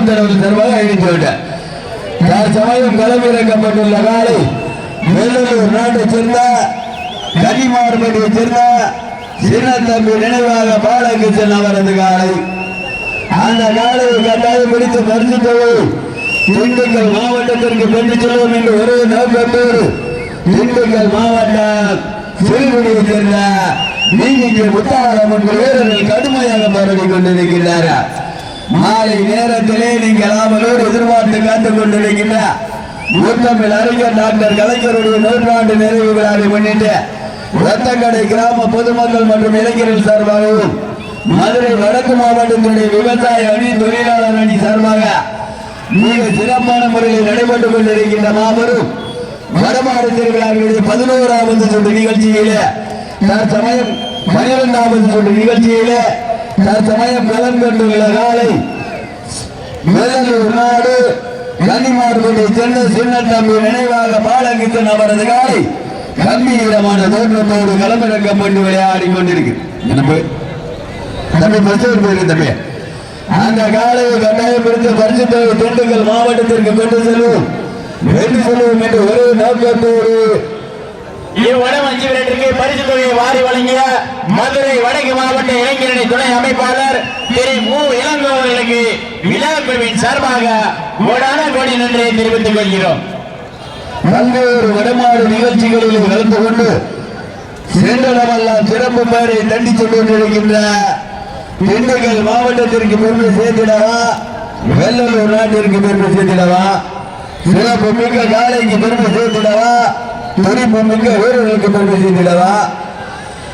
மாரிமுத்தரவர் சார்பாக அறிவித்து தற்சமயம் களமிறக்கப்பட்டுள்ள காலை வெள்ளலூர் நாட்டைச் சேர்ந்த கன்னிமார்பட்டியைச் சேர்ந்த சின்னத்தம்பி நினைவாக பாலகிருஷ்ணன் அவரது காலை. அந்த காலையை கட்டாயம் பிடித்து பரிசு தொகை திண்டுக்கல் மாவட்டத்திற்கு கொண்டு செல்வோம் என்று ஒரே நோக்கத்தோடு திண்டுக்கல் மாவட்டம் சிறுகுடியை சேர்ந்த நீதிக்கு முத்தாரம்மன் வீரர்கள் கடுமையாக போராடி கொண்டிருக்கிறார்கள் மாலை நேரத்திலே நீங்கள் அவரோடு எதிர்பார்த்து காத்துக் கொண்டிருக்கின்ற முத்தமிழ் அறிஞர் டாக்டர் கலைஞருடைய நூற்றாண்டு நிறைவு விழாவை முன்னிட்டு ரத்தக்கடை கிராம பொதுமக்கள் மற்றும் இளைஞர்கள் சார்பாகவும் மதுரை வடக்கு மாவட்டத்தினுடைய விவசாய அணி தொழிலாளர் அணி சார்பாக மிக சிறப்பான முறையில் நடைபெற்றுக் கொண்டிருக்கின்ற மாபெரும் வடமாடு திருவிழாவினுடைய பதினோராவது சுற்று நிகழ்ச்சியிலே தற்சமயம் பனிரெண்டாவது சுற்று நிகழ்ச்சியிலே தற்சமயம் பலன் கொண்டுள்ள காலை நாடு கன்னிமார்புடைய சென்னை சின்ன தம்பி நினைவாக பாலகிருஷ்ணன் அவரது காலை கம்பீரமான தோற்றத்தோடு களமிறக்கப்பட்டு விளையாடி கொண்டிருக்கிறது. தம்பி மசூர் போயிருக்கு தம்பி. அந்த காலையை கட்டாயப்படுத்த பிடித்து திண்டுக்கல் மாவட்டத்திற்கு கொண்டு செல்வோம். வெற்றி செல்வோம் என்று ஒரே நோக்கத்தோடு இவ்வடம் அஞ்சு பரிசு தொகையை வாரி வழங்கிய மதுரை வடக்கு மாவட்ட இளைஞரணி துணை அமைப்பாளர் திரு மு. இளங்கோவர்களுக்கு விழா குழுவின் சார்பாக கோடான கோடி நன்றியை தெரிவித்துக் கொள்கிறோம். பல்வேறு வடமாடு நிகழ்ச்சிகளில் கலந்து கொண்டு சென்றடமெல்லாம் சிறப்பு பெயரை தண்டி சென்று கொண்டிருக்கின்ற திண்டுக்கல் மாவட்டத்திற்கு பெருமை சேர்த்திடவா வெள்ளலூர் நாட்டிற்கு பெருமை சேர்த்திடவா சிறப்பு மிக்க காலைக்கு பெருமை சேர்த்திடவா துடிப்பு மிக்க வீரர்களுக்கு பெருமை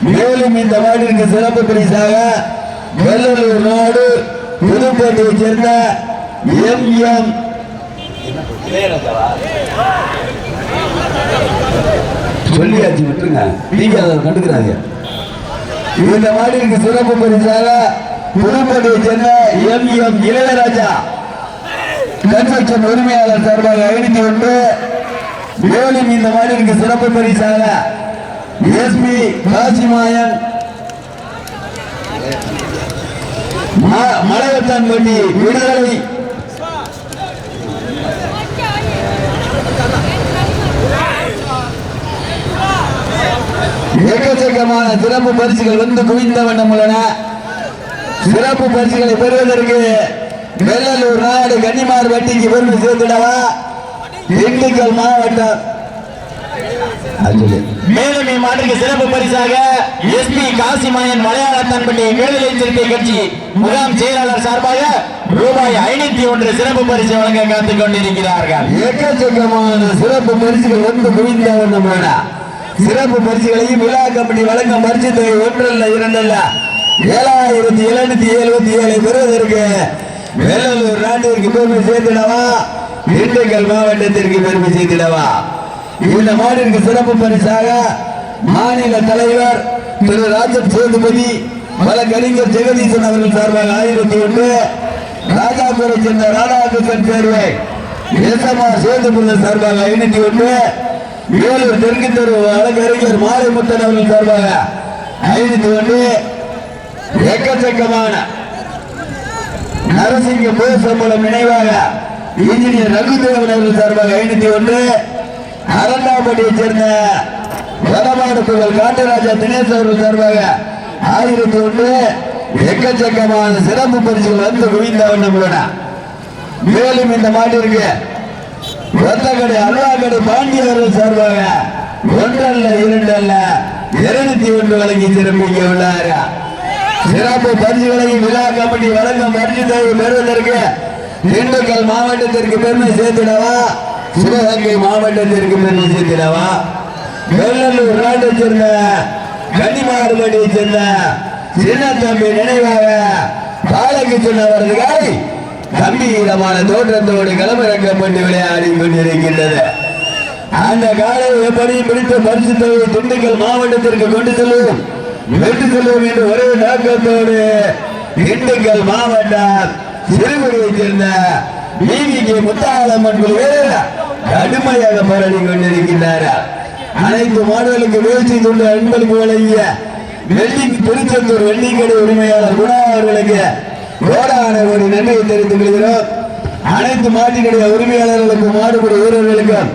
மேலும் இந்த மாட்டிற்கு சிறப்பு பரிசாக வெள்ளலூர் நாடு புதுக்கோட்டையைச் சேர்ந்த எம் எம். சொல்லியாச்சு விட்டுருங்க. நீங்க அதை கண்டுக்கிறாங்க. இந்த மாடிக்கு சிறப்பு பரிசாக புதுக்கோட்டையை சேர்ந்த எம் எம் இளையராஜா. கன்ஸ்ட்ரக்ஷன் உரிமையாளர் சார்பாக ஐநூத்தி ஒன்று மேலும் இந்த மாநிலக்கு சிறப்பு பரிசாக எஸ்பி காசிமாயன் ம- மலையத்தான்பட்டி விடுதலை. எக்கச்சக்கமான சிறப்பு பரிசுகள் வந்து குவிந்த வண்ணம் உள்ளன. சிறப்பு பரிசுகளை பெறுவதற்கு வெள்ளலூர் நாடு கன்னிமார் வட்டிக்கு பெருமை சேர்த்துடவா? திண்டுக்கல் மாவட்டம். மேலும் இம்மாட்டிற்கு சிறப்பு பரிசாக எஸ்பி காசிமாயன் மலையாள தன்பட்டி விடுதலை சிறுத்தை கட்சி முகாம் செயலாளர் சார்பாக ரூபாய் ஐநூத்தி ஒன்று சிறப்பு பரிசு வழங்க காத்துக் கொண்டிருக்கிறார்கள். எக்கச்சக்கமான சிறப்பு பரிசுகள் வந்து குவிந்த வண்ணம் உள்ளன சிறப்பு பரிசுகளையும் விழா கமிட்டி வழங்கும் பரிசு தொகை ஒன்றல்ல இரண்டல்ல? ஏழாயிரத்தி எழுநூத்தி எழுபத்தி ஏழை பெறுவதற்கு வெள்ளலூர் நாட்டிற்கு பெருமை சேர்த்திடவா? திண்டுக்கல் மாவட்டத்திற்கு பெருமை செய்திடவா? இந்த மாநிலக்கு சிறப்பு பரிசாக மாநில தலைவர் திரு ராஜன் சேதுபதி வழக்கறிஞர் ஜெகதீசன் அவர்கள் சார்பாக ஆயிரத்தி ஒன்று. ராஜாபுரை சேர்ந்த ராதாகிருஷ்ணன் தேர்வை எஸ்எம்ஆ சேதுபுரம் சார்பாக ஐநூத்தி ஒன்று. வேலூர் தெற்கு தெரு வழக்கறிஞர் மாரிமுத்தன் அவர்கள் சார்பாக ஐநூத்தி ஒன்று. எக்கச்சக்கமான நரசிங்க போசம்பலம் நினைவாக இன்ஜினியர் ரகுதேவன் அவர்கள் சார்பாக ஐநூத்தி ஒன்று. அரண்டாம்பட்டியை சேர்ந்த வடமாடு புகழ் காட்டுராஜா தினேஷ் அவர்கள் சார்பாக ஆயிரத்தி ஒன்று. எக்கச்சக்கமான சிறப்பு பரிசுகள் வந்து குவிந்தவன் வண்ணம் உள்ளன. மேலும் இந்த மாட்டிற்கு ஒத்தக்கடை அல்வாக்கடை பாண்டிய அவர்கள் சார்பாக ஒன்றல்ல இரண்டல்ல இருநூத்தி ஒன்று வழங்கி சிறப்பிக்க உள்ளார். சிறப்பு பரிசுகளை விழா கமிட்டி வழங்கும் பரிசு தேவை பெறுவதற்கு திண்டுக்கல் மாவட்டத்திற்கு பெருமை சேர்த்திடவா? சிவகங்கை மாவட்டத்திற்கு பெருமை சேர்த்திடவா? வெள்ளலூர் நாட்டை சேர்ந்த கன்னிமாறுபடியை சேர்ந்த சின்னத்தம்பி நினைவாக பாலக்கு அவரது கம்பீரமான தோற்றத்தோடு களமிறக்கப்பட்டு விளையாடி கொண்டிருக்கின்றது. அந்த காலை எப்படி பிடித்த பரிசு தொகையை திண்டுக்கல் மாவட்டத்திற்கு கொண்டு செல்வோம்? வெற்றி செல்வோம் என்று ஒரே நோக்கத்தோடு திண்டுக்கல் மாவட்டம் சிறுகுடியை சேர்ந்த பிவிகே முத்தாளம்மன் குழுவில் கடுமையாக போராடி கொண்டிருக்கின்றார். அனைத்து மாடுகளுக்கு வீழ்ச்சி கொண்டு அன்பளிப்பு வழங்கிய வெள்ளி திருச்செந்தூர் வெள்ளிக்கடை உரிமையாளர் குணா அவர்களுக்கு கோடான ஒரு நன்மையை தெரிவித்துக் கொள்கிறோம். அனைத்து மாட்டினுடைய உரிமையாளர்களுக்கும் மாடுபடி வீரர்களுக்கும்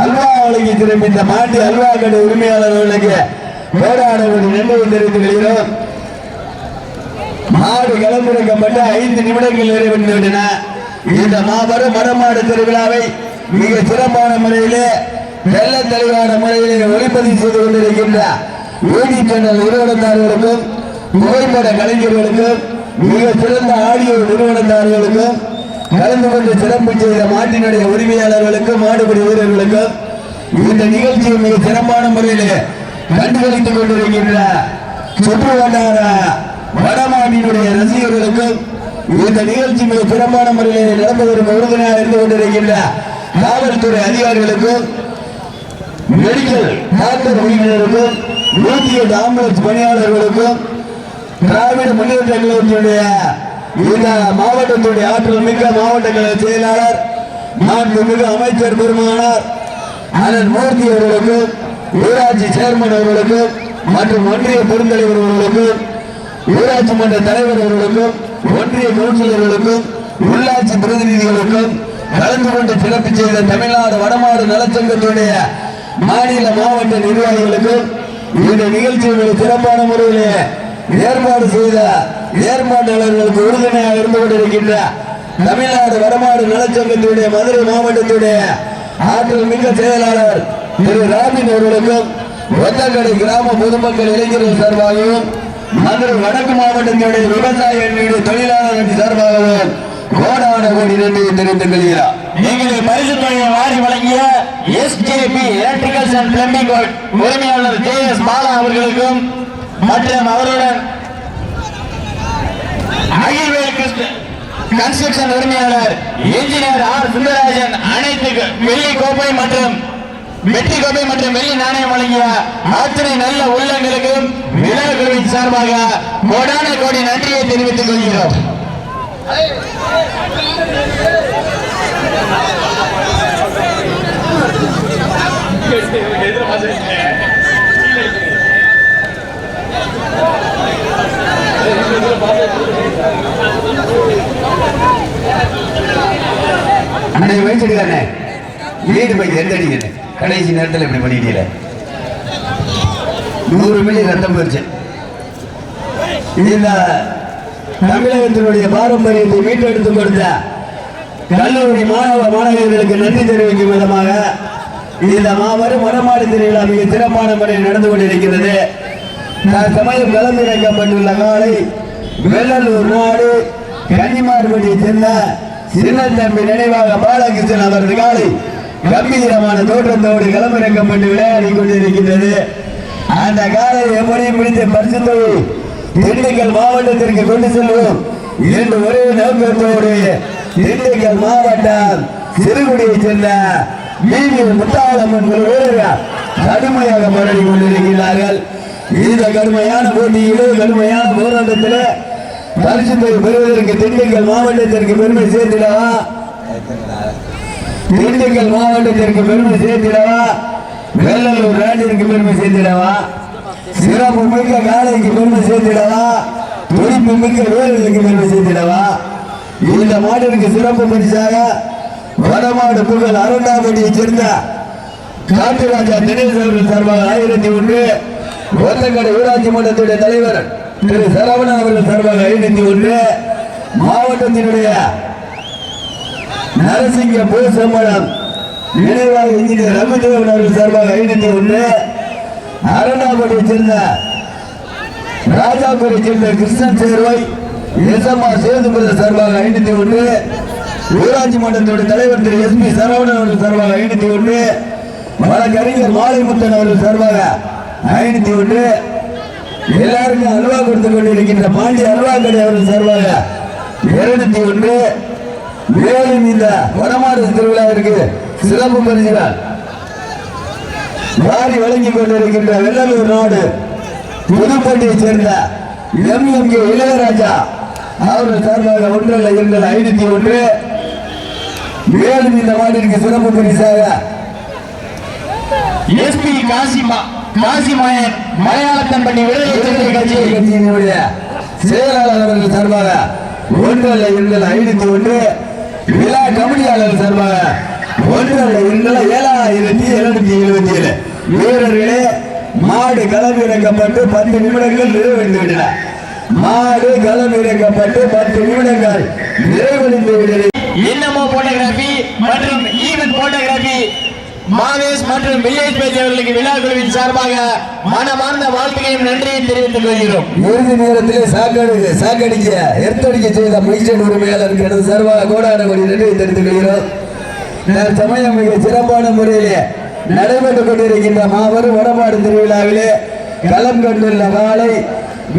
அல்வா வழங்கி திரும்பி மாட்டி அல்வா கடை உரிமையாளர்களுக்கு கோடான ஒரு நன்மையை தெரிவித்துக் கொள்கிறோம். மாடு களமிறக்கப்பட்டு ஐந்து நிமிடங்கள் நிறைவடைந்து விட்டன. இந்த மாபெரும் மரமாடு திருவிழாவை மிக சிறப்பான முறையிலே வெள்ள தெளிவான முறையிலே ஒளிப்பதிவு செய்து கொண்டிருக்கின்ற யூடி சேனல் நிறுவனத்தார்களுக்கும் புகைப்பட கலைஞர்களுக்கும் மிக சிறந்த ஆடியோ நிறுவனத்தார்களுக்கும் கலந்து கொண்டு சிறப்பு செய்த மாட்டினுடைய உரிமையாளர்களுக்கும் மாடுபடி வீரர்களுக்கும் இந்த நிகழ்ச்சியை மிக சிறப்பான முறையிலே கண்டுகளித்துக் கொண்டிருக்கின்ற சுற்று வட்டார வடமாநிலுடைய ரசிகர்களுக்கும் இந்த நிகழ்ச்சி மிக சிறப்பான முறையில் நடப்பதற்கு உறுதுணையாக இருந்து கொண்டிருக்கின்ற காவல்துறை அதிகாரிகளுக்கும் மெடிக்கல் டாக்டர் உயிரினருக்கும் நூத்தி எட்டு ஆம்புலன்ஸ் பணியாளர்களுக்கும் திராவிட முன்னேற்ற கழகத்தினுடைய இந்த மாவட்டத்துடைய ஆற்றல் மிக்க மாவட்ட கழக செயலாளர் மாண்புமிகு அமைச்சர் பெருமானார் அண்ணன் மூர்த்தி அவர்களுக்கும் ஊராட்சி சேர்மன் அவர்களுக்கும் மற்றும் ஒன்றிய பெருந்தலைவர் அவர்களுக்கும் ஊராட்சி மன்ற தலைவர்களுக்கும் ஒன்றிய கவுன்சிலர்களுக்கும் உள்ளாட்சி பிரதிநிதிகளுக்கும் கலந்து கொண்டு சிறப்பு செய்த தமிழ்நாடு வடமாடு நலச்சங்கத்துடைய மாநில மாவட்ட நிர்வாகிகளுக்கும் இந்த நிகழ்ச்சிகளை சிறப்பான முறையிலே ஏற்பாடு செய்த ஏற்பாட்டாளர்களுக்கு உறுதுணையாக இருந்து கொண்டிருக்கின்ற தமிழ்நாடு வடமாடு நலச்சங்கத்துடைய மதுரை மாவட்டத்துடைய ஆற்றல் மிக்க செயலாளர் திரு ராபின் அவர்களுக்கும் ஒத்தக்கடை கிராம பொதுமக்கள் இளைஞர்கள் சார்பாகவும் மதுரை வடக்கு மாவட்டத்தினுடைய விவசாய அணியுடைய தொழிலாளர் அணி சார்பாகவும் கோடான கோடி நன்றியை தெரிவித்துக் கொள்கிறார் எங்களுக்கு பரிசு தொகையை வாரி வழங்கிய எஸ்ஜேபி எலக்ட்ரிக்கல்ஸ் அண்ட் பிளம்பிங் உரிமையாளர் ஜே எஸ் பாலா அவர்களுக்கும் மற்றும் அவருடன் அகில்வேல் கிருஷ்ணன் கன்ஸ்ட்ரக்ஷன் உரிமையாளர் இன்ஜினியர் ஆர் சுந்தரராஜன் அனைத்து வெள்ளி கோப்பை மற்றும் வெற்றி கோப்பை மற்றும் வெள்ளி நாணயம் வழங்கிய அத்தனை நல்ல உள்ளங்களுக்கும் விழா குழுவின் சார்பாக கோடான கோடி நன்றியை தெரிவித்துக் கொள்கிறோம். அன்னை தானே வீடு போய் எந்த அடிக்கிறேன் கடைசி நேரத்தில் இப்படி பண்ணிட்டீல? நூறு மில்லி ரத்தம் போயிடுச்சு இந்த தமிழகத்தினுடைய பாரம்பரியத்தை மீட்டெடுத்து கொடுத்த கல்லூரி மாணவ மாணவர்களுக்கு நன்றி தெரிவிக்கும் விதமாக இந்த மாபெரும் வடமாடு திருவிழா மிக சிறப்பான முறையில் நடந்து கொண்டிருக்கிறது. சமயம் கலந்துரைக்கப்பட்டுள்ள காலை வெள்ளலூர் நாடு கன்னிமார்படியை சேர்ந்த சின்னத்தம்பி நினைவாக பாலகிருஷ்ணன் அவரது காலை கம்பீரமான தோற்றத்தோடு களமிறக்கப்பட்டு விளையாடி கொண்டிருக்கின்றது. அந்த காலை எப்படியும் பிடித்து பரிசுத்தை திண்டுக்கல் மாவட்டத்திற்கு கொண்டு செல்வோம். என்று ஒரே நோக்கத்தோடு திண்டுக்கல் மாவட்டம் சிறுகுடியைச் சேர்ந்த மீனில் முத்தாளம்மன் குழு வீரர்கள் கடுமையாக போராடி கொண்டிருக்கிறார்கள். இந்த கடுமையான போட்டியிலே கடுமையான போராட்டத்திலே பரிசுத்தை பெறுவதற்கு திண்டுக்கல் மாவட்டத்திற்கு பெருமை சேர்த்திடவா? திண்டுக்கல் மாவட்டத்திற்கு பெருமை சேர்த்திடவா? வெள்ளலூர் நாட்டிற்கு பெருமை சேர்த்திடவா? சிறப்பு மிக்க காலைக்கு பெருமை சேர்த்திடவா? துடிப்பு மிக்க வீரர்களுக்கு பெருமை சேர்த்திடவா? இந்த மாட்டிற்கு சிறப்பு பரிசாக வடமாடு புகழ் அருண்டாபடியைச் சேர்ந்த காட்டுராஜா தினேஷ் அவர்கள் சார்பாக ஆயிரத்தி ஒன்று. ஒத்தங்கடை ஊராட்சி மன்றத்துடைய தலைவர் திரு சரவணன் அவர்கள் சார்பாக ஐநூத்தி ஒன்று. மாவட்டத்தினுடைய நரசிங்க பூசம்பலம் நினைவாக இன்ஜினியர் ரகுதேவன் அவர்கள் சார்பாக ஐநூத்தி ஒன்று. அருணாபடியை சேர்ந்த ராஜாபுரை சேர்ந்த கிருஷ்ணன் சேர்வாய் எஸ்எம்ஆ சேதுபதி சார்பாக ஐநூத்தி ஒன்று. ஊராட்சி மன்றத்துடைய தலைவர் திரு எஸ் பி சரவணன் அவர்கள் சார்பாக ஐநூத்தி ஒன்று. வழக்கறிஞர் மாலைமுத்தன் அவர்கள் சார்பாக ஐநூத்தி ஒன்று. எல்லாருக்கும் அல்வா கொடுத்து கொண்டிருக்கின்ற பாண்டிய அல்வா கடை அவர்கள் சார்பாக இருநூத்தி ஒன்று. மேலும் இந்த வடமாடு திருவிழாவிற்கு சிறப்பு பரிசுகள். வாரி வழங்கிக் கொண்டிருக்கின்ற வெள்ளலூர் நாடு புதுப்பட்டியைச் சேர்ந்த எம் எம் கே இளையராஜா அவர்கள் சார்பாக ஒன்றல்ல இரண்டு ஐநூத்தி ஒன்று. மேலும் இந்த மாட்டிற்கு சிறப்பு பரிசாக எஸ்பி காசிமா காசிமாயன் மலையாளத்தன்பட்டி விடுதலை சிறுத்தை கட்சி. கட்சியினுடைய செயலாளர் அவர்கள் சார்பாக ஒன்றல்ல இரண்டு ஐநூத்தி ஒன்று. விழா உரிமையாளர் சார்பாக ஒன்றல்ல ஏழாயிரத்தி எழுநூத்தி எழுபத்தி ஏழு வீரர்களே மாடு களம் இறக்கப்பட்டு பத்து நிமிடங்கள் நிறைவடைந்து விட்டன மாடு களம் இறக்கப்பட்டு பத்து நிமிடங்கள் நிறைவடைந்து விட்டது இன்னமோ போட்டோகிராபி மற்றும் ஈவன் போட்டோகிராபி மாவேஸ் மற்றும் வில்லேஜ் பேஜ் அவர்களுக்கு விழா குழுவின் சார்பாக மனமார்ந்த வாழ்த்துக்கையும் நன்றியும் தெரிவித்துக் கொள்கிறோம். இறுதி நேரத்திலே சாக்கடிக்க சாக்கடிக்க எர்த்தடிக்க செய்த மைசன் உரிமையாளருக்கு எனது சார்பாக கோடான கோடி நன்றியை தெரிவித்துக் கொள்கிறோம். சமயம் மிக சிறப்பான முறையிலே நடைபெற்றுக் கொண்டிருக்கின்ற மாபெரும் வடமாடு திருவிழாவிலே களம் கண்டுள்ள காலை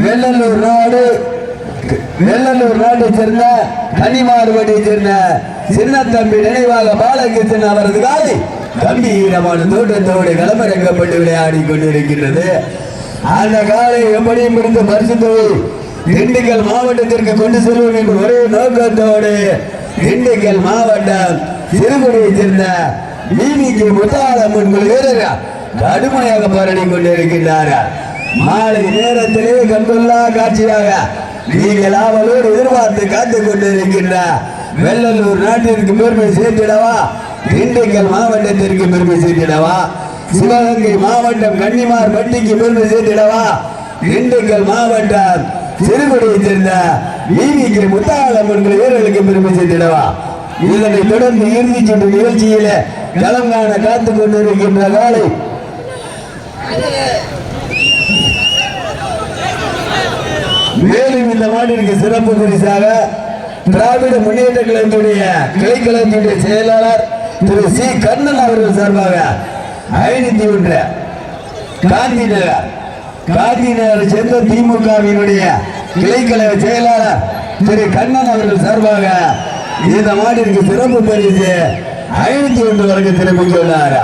வெள்ளலூர் நாடு வெள்ளலூர் நாட்டை சேர்ந்த கனிமாறுபடியை சேர்ந்த சின்ன தம்பி நினைவாக பாலகிருஷ்ணன் அவரது காலை கம்பீரமான தோட்டத்தோடு களமிறங்கப்பட்டு விளையாடி கொண்டிருக்கின்றது. அந்த காலை எப்படியும் இருந்து பரிசு திண்டுக்கல் மாவட்டத்திற்கு கொண்டு செல்வோம் என்று ஒரே நோக்கத்தோடு திண்டுக்கல் மாவட்டம் சிறுகுடியை சேர்ந்த பிபிக்கு முத்தாளம்மன் வீரர்கள் கடுமையாக போராடி கொண்டிருக்கின்றார்கள். மாலை நேரத்திலே கண்டுள்ளா காட்சியாக நீங்கள் ஆவலோடு எதிர்பார்த்து காத்துக் கொண்டிருக்கின்ற வெள்ளலூர் நாட்டிற்கு பெருமை சேர்த்திடவா? திண்டுக்கல் மாவட்டத்திற்கு பெருமை சேர்த்திடவா? சிவகங்கை மாவட்டம் கன்னிமார் பட்டிக்கு பெருமை சேர்த்திடவா? திண்டுக்கல் மாவட்டம் சிறுகுடியை சேர்ந்த வீதிக்கு முத்தாளம்மன் வீரர்களுக்கு பெருமை சேர்த்திடவா? இதனை தொடர்ந்து இறுதி சுற்று நிகழ்ச்சியில களம் காண காத்துக் கொண்டிருக்கின்ற காலை. மேலும் இந்த மாட்டிற்கு சிறப்பு பரிசாக திராவிட முன்னேற்ற கழகத்துடைய கிளைக்கழகத்துடைய செயலாளர் திரு சி. கண்ணன் அவர்கள் சார்பாக ஐநூத்தி ஒன்று காந்தி நகர் காந்தி நகரை சேர்ந்த திமுகவினுடைய கிளைக்கழக செயலாளர் திரு கண்ணன் அவர்கள் சார்பாக இந்த மாட்டிற்கு சிறப்பு பரிசு ஐநூத்தி ஒன்று வரைக்கும் கொண்டுள்ளார்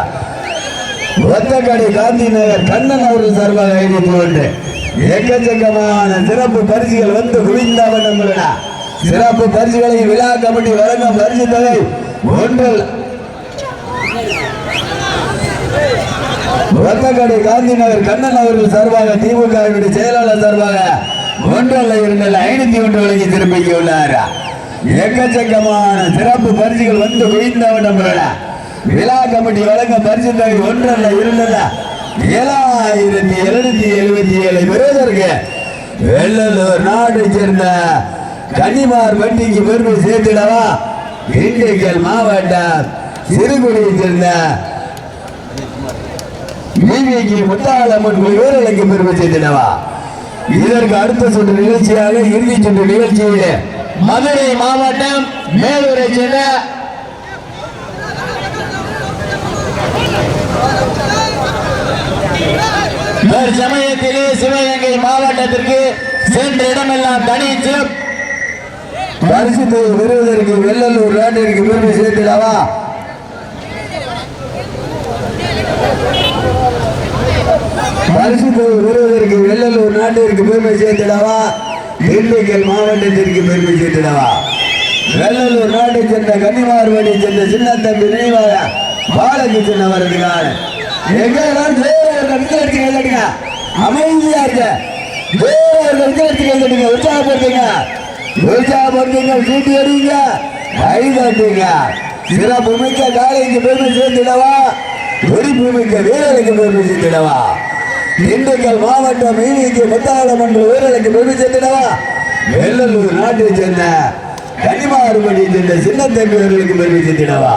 ஒத்தக்கடை காந்தி நகர் கண்ணன் அவர்கள் சார்பாக ஐநூத்தி ஒன்று. எக்கச்சக்கமான சிறப்பு பரிசுகள் வந்து குவிந்த வண்ணம் உள்ளன. சிறப்பு பரிசுகளை விழா கமிட்டி வழங்கும் பரிசு தொகை ஒன்றில் ஒத்தக்கடை காந்தி நகர் கண்ணன் அவர்கள் சார்பாக திமுக செயலாளர் சார்பாக ஒன்றல்ல இரண்டல்ல ஐநூத்தி ஒன்று வழங்கி திரும்பியுள்ளார் எக்கச்சக்கமான சிறப்பு பரிசுகள் வந்து குவிந்தவன் வண்ணம் விழா கமிட்டி வழங்க பரிசு தொகை ஒன்றல்ல இரண்டல்ல ஏழாயிரத்தி எழுநூத்தி எழுபத்தி ஏழு பெறுவதற்கு வெள்ளலூர் நாட்டை சேர்ந்த கன்னிமார் வண்டிக்கு பெருமை சேர்த்திடவா? திண்டுக்கல் மாவட்டம் சிறுகுடியை சேர்ந்த பிபிக்கு முத்தாளம்மன் வீரர்களுக்கு பெருமை சேர்த்திடவா இதற்கு அடுத்த சுற்று நிகழ்ச்சியாக இறுதி சுற்று நிகழ்ச்சியிலே மதுரை மாவட்டம் மேலூரை சேர்ந்த சமயத்திலே சிவகங்கை மாவட்டத்திற்கு சென்ற இடமெல்லாம் தனி சிறப்பு. பரிசு பெறுவதற்கு வெள்ளலூர் நாட்டிற்கு பெருமை சேர்த்திடவா பரிசு தொகை பெறுவதற்கு வெள்ளலூர் நாட்டிற்கு பெருமை சேர்த்திடவா? திண்டுக்கல் மாவட்டத்திற்கு பெருமை சேர்த்திடவா? வெள்ளலூர் நாட்டை சேர்ந்த கன்னிமார்வடி சேர்ந்த சின்ன தம்பி நினைவாக பாலகிருஷ்ணன் அவர்கள் எங்க விசாரிச்சு அமைதியா இருக்க தேவர்கள் கேட்டுங்க உற்சாகப்படுத்துங்க. உற்சாகப்படுத்துங்க சீட்டு அடிங்க கை தட்டுங்க சிறப்பு மிக்க காலைக்கு பெருமை சேர்த்திடவா? வெடிப்பு மிக்க வீரருக்கு பெருமை சேர்த்திடவா? திண்டுக்கல் மாவட்டம் மீனிக்கு முத்தாளமன்ற வீரர்களுக்கு பெருமை சேர்த்திடவா? வெள்ளலூர் நாட்டை சேர்ந்த கனிமாறுபடி சேர்ந்த சின்ன தம்பி வீரர்களுக்கு பெருமை சேர்த்திடவா?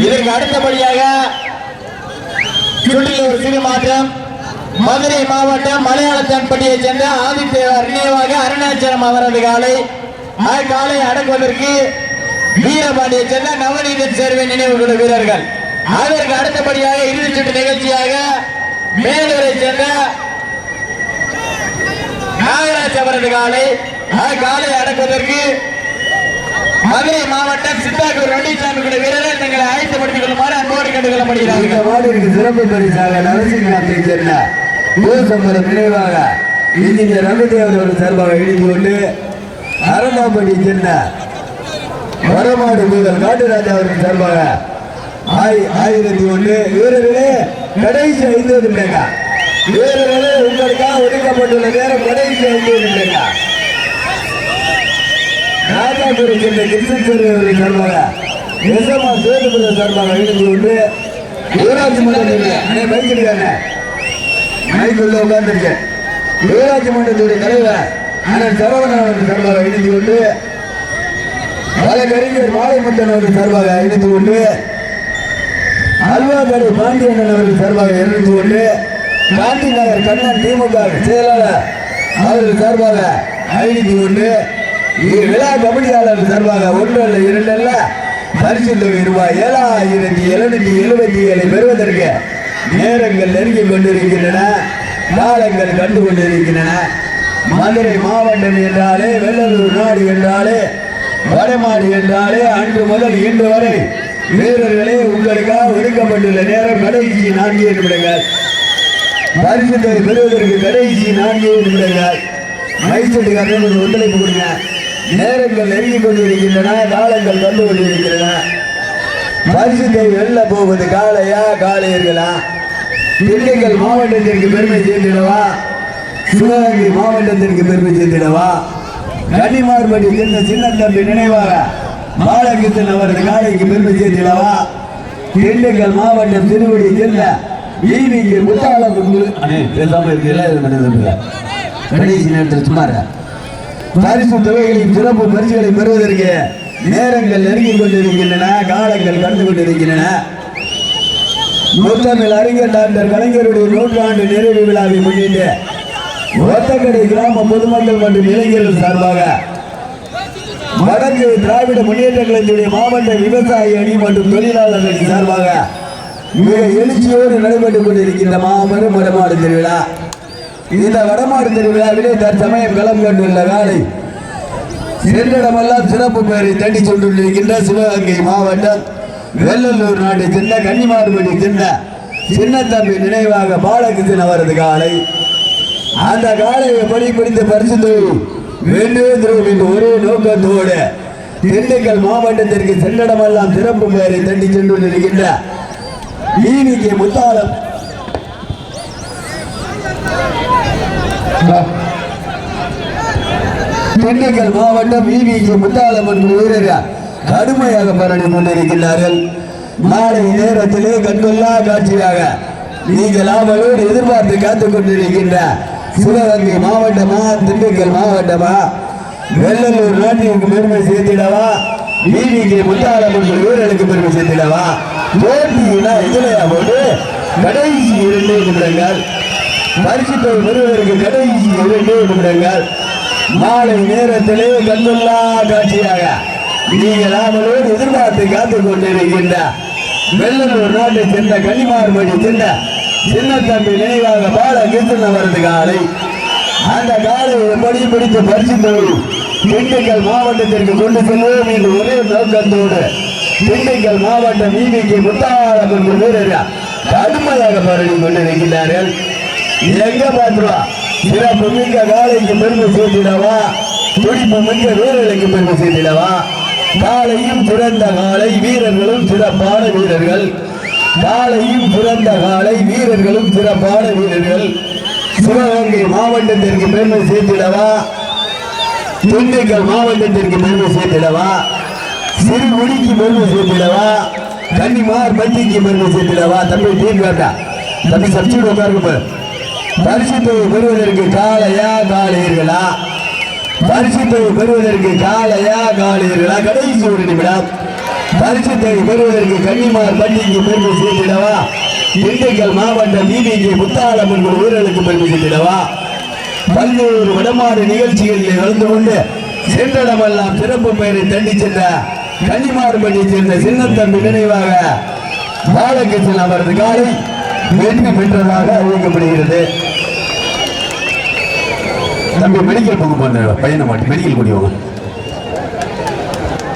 இதற்கு அடுத்தபடியாக சுற்றில் ஒரு சிறு மாற்றம். மதுரை மாவட்டம் மலையாளத்தான்பட்டியை சேர்ந்த ஆதித்யவர் நினைவாக அருணாச்சலம் அவரது காலை காலை அடக்குவதற்கு வீரபாண்டியை சேர்ந்த நவநீதன் சேர்வை நினைவு குழு வீரர்கள். அதற்கு அடுத்தபடியாக இறுதி நிகழ்ச்சியாக மேலூரை சேர்ந்த நாகராஜ் அவரது காலை காலை அடக்குவதற்கு மதுரை மாவட்டம் சித்தாக்கூர் ரெட்டிசாமி கூட வீரர்கள் தங்களை ஆயத்தப்படுத்திக் கொள்ளுமாறு அன்போடு கேட்டுக் இந்த மாநிலத்துக்கு சிறப்பு பரிசாக நரசிங்கத்தை சேர்ந்த பூசம்பரம் நினைவாக இன்ஜினியர் ரவிதேவன் அவர்கள் சார்பாக எழுதி கொண்டு அரங்காம்பட்டி சேர்ந்த வரமாடு வீரர் காட்டுராஜா அவர்கள் சார்பாக ஆய் ஆயிரத்தி ஒன்று வீரர்களே கடைசி ஐந்து நிமிடங்க வீரர்களே உங்களுக்காக ஒதுக்கப்பட்டுள்ள நேரம் கடைசி ஐந்து நிமிடங்க ராஜாபுரி சென்ற கிருஷ்ணேஸ்வரி அவர்கள் சார்பாக எஸ்எம்ஆ சேதுபுரம் சார்பாக வீடு கொண்டு ஊராட்சி மன்றத்துடைய அண்ணே பைக் இருக்காங்க மைக் உட்கார்ந்துருக்கேன். ஊராட்சி மன்றத்துடைய தலைவர் அண்ணன் சரவணன் அவர்கள் சார்பாக இணைந்து கொண்டு வழக்கறிஞர் மாலைமுத்தன் அவர்கள் சார்பாக இணைந்து கொண்டு அல்வாக்கடை பாண்டியன் அவர்கள் சார்பாக இருந்து கொண்டு காந்தி நகர் கண்ணன் திமுக செயலாளர் அவர்கள் சார்பாக இணைந்து கொண்டு விழா கபடியாளர் சார்பாக ஒன்று அல்ல இரண்டு அல்ல பரிசு தொகை ரூபாய் ஏழாயிரத்தி எழுநூத்தி எழுபத்தி ஏழை பெறுவதற்கு நேரங்கள் நெருங்கிக் கொண்டிருக்கின்றன காலங்கள் கண்டு கொண்டிருக்கின்றன. மதுரை மாவட்டம் என்றாலே வெள்ளலூர் நாடு என்றாலே வடமாடு என்றாலே அன்று முதல் இன்று வரை வீரர்களே உங்களுக்காக ஒதுக்கப்பட்டுள்ள நேரம் கடைசி நான்கே நிமிடங்கள். பரிசுத்தை பெறுவதற்கு கடைசி நான்கே நிமிடங்கள். மைசூட்டுக்காரர்கள் கொஞ்சம் ஒத்துழைப்பு கொடுங்க. நேரங்கள் நெருங்கி கொண்டிருக்கின்றன காலங்கள் வந்து கொண்டிருக்கின்றன. பரிசுத்தை வெல்ல போவது காலையா காலையர்களா திண்டுக்கல் மாவட்டத்திற்கு பெருமை சேர்த்திடவா சிவகங்கை மாவட்டத்திற்கு பெருமை சேர்த்திடவா கன்னிமார்படி சேர்ந்த சின்ன தம்பி நினைவாக? பாலகிருஷ்ணன் அவரது காலைக்கு பெருமை சேர்த்திடவா திண்டுக்கல் மாவட்டம் திருவடி சேர்ந்த ஈவிக்கு முத்தாளம் எல்லாமே இருக்கல கடைசி நேரத்தில் சுமார்? பரிசு தொகைகளின் சிறப்பு பரிசுகளை பெறுவதற்கு நேரங்கள் நெருங்கிக் கொண்டிருக்கின்றன காலங்கள் கடந்து கொண்டிருக்கின்றன. முத்தமிழ் அறிஞர் டாக்டர் கலைஞருடைய நூற்றாண்டு நிறைவு விழாவை முன்னிட்டு ஒத்தக்கடை கிராம பொதுமக்கள் மற்றும் இளைஞர்கள் சார்பாக வடக்கு திராவிட முன்னேற்ற கழகத்துடைய மாவட்ட விவசாய அணி மற்றும் தொழிலாளர் அணி சார்பாக மிக எழுச்சியோடு நடைபெற்றுக் கொண்டிருக்கின்ற மாபெரும் வடமாடு திருவிழா. இந்த வடமாடு திருவிழாவிலே தற்சமயம் களம் கண்டுள்ள வேலை இரண்டிடமெல்லாம் சிறப்பு பெயரை தட்டி கொண்டிருக்கின்ற சிவகங்கை மாவட்டம் வெள்ளலூர் நாட்டை சேர்ந்த கன்னிமார்படி சேர்ந்த சின்னத்தம்பி நினைவாக பாலகிருஷ்ணன் அவரது காலை. அந்த காலையை படி பிடித்து பரிசு வேண்டும் என்ற ஒரே நோக்கத்தோடு திண்டுக்கல் மாவட்டத்திற்கு சென்றிடமெல்லாம் சிறப்பு பெயரை தட்டி சென்றுள்ளிருக்கின்ற ஈவிக்கு முத்தாலம் திண்டுக்கல் மாவட்டம் ஈவிக்கு முத்தாலம் என்ற வீரர்கள் கடுமையாக பரணி கொண்டிருக்கிறார்கள். மாலை நேரத்திலே கண்கொள்ளா காட்சியாக நீங்கள் அவர்களோடு எதிர்பார்த்து காத்துக் கொண்டிருக்கின்ற சிவகங்கை மாவட்டமா திண்டுக்கல் மாவட்டமா? வெள்ளலூர் நாட்டிற்கு பெருமை சேர்த்திடவா? ஈவிக்கு முத்தாளம் என்ற பெருமை சேர்த்திடவா? போட்டியினா இதுலையா போட்டு கடைசி இரண்டு நிமிடங்கள். பரிசுத்தை பெறுவதற்கு கடைசி இரண்டு நிமிடங்கள். மாலை நேரத்திலே கண்கொள்ளா காட்சியாக நீங்கள் ஆவலோடு எதிர்பார்த்து காத்துக் கொண்டிருக்கின்ற வெள்ளலூர் நாட்டை சேர்ந்த மொழி சேர்ந்த சின்ன தம்பி நினைவாக பாட கீர்த்தனம் வருது காலை. அந்த காலை படி பிடித்து பரிசு திண்டுக்கல் மாவட்டத்திற்கு கொண்டு செல்வோம் என்று ஒரே நோக்கத்தோடு திண்டுக்கல் மாவட்டம் ஈவிக்கு முத்தாளம் என்று வீரர்கள் கடுமையாக பரவி கொண்டிருக்கிறார்கள். எங்க பாத்துருவா சிறப்பு மிக்க காலைக்கு பெருமை சேர்த்திடவா? துடிப்பு மிக்க வீரர்களுக்கு பெருமை சேர்த்திடவா? காலையும் சிறந்த காலை வீரர்களும் சிறப்பான வீரர்கள். காலையும் சிறந்த காலை வீரர்களும் சிறப்பான வீரர்கள். சிவகங்கை மாவட்டத்திற்கு பெருமை சேர்த்திடவா? திண்டுக்கல் மாவட்டத்திற்கு பெருமை சேர்த்திடவா? சிறுகுடிக்கு பெருமை சேர்த்திடவா? கன்னிமார் பட்டிக்கு பெருமை சேர்த்திடவா? தம்பி டீம் வேண்டா தம்பி சப்சிடி உட்காருங்க பரிசுத்தை பெறுவதற்கு காலையா காலையர்களா? பரிசுத்தை பெறுவதற்கு காலையா காலையீர்களா? கடைசி ஒரு நிமிடம். பரிசுத்தை பெறுவதற்கு கன்னிமார் பள்ளிக்கு பெருமை சேர்த்திடவா திண்டுக்கல் மாவட்ட நீதிக்கு முத்தாளம் என்கிற வீரர்களுக்கு பெருமை சேர்த்திடவா பல்வேறு வடமாடு நிகழ்ச்சிகளில் கலந்து கொண்டு சென்றடமெல்லாம் சிறப்பு பெயரை தண்டி சென்ற கன்னிமார்படி சேர்ந்த சின்னத்தம்பி நினைவாக பாலகிருஷ்ணன் அவரது காலை வெற்றி பெற்றதாக அறிவிக்கப்படுகிறது. தம்பி மெடிக்கல் போக போன பையனை மாட்டி மெடிக்கல் முடிவாங்க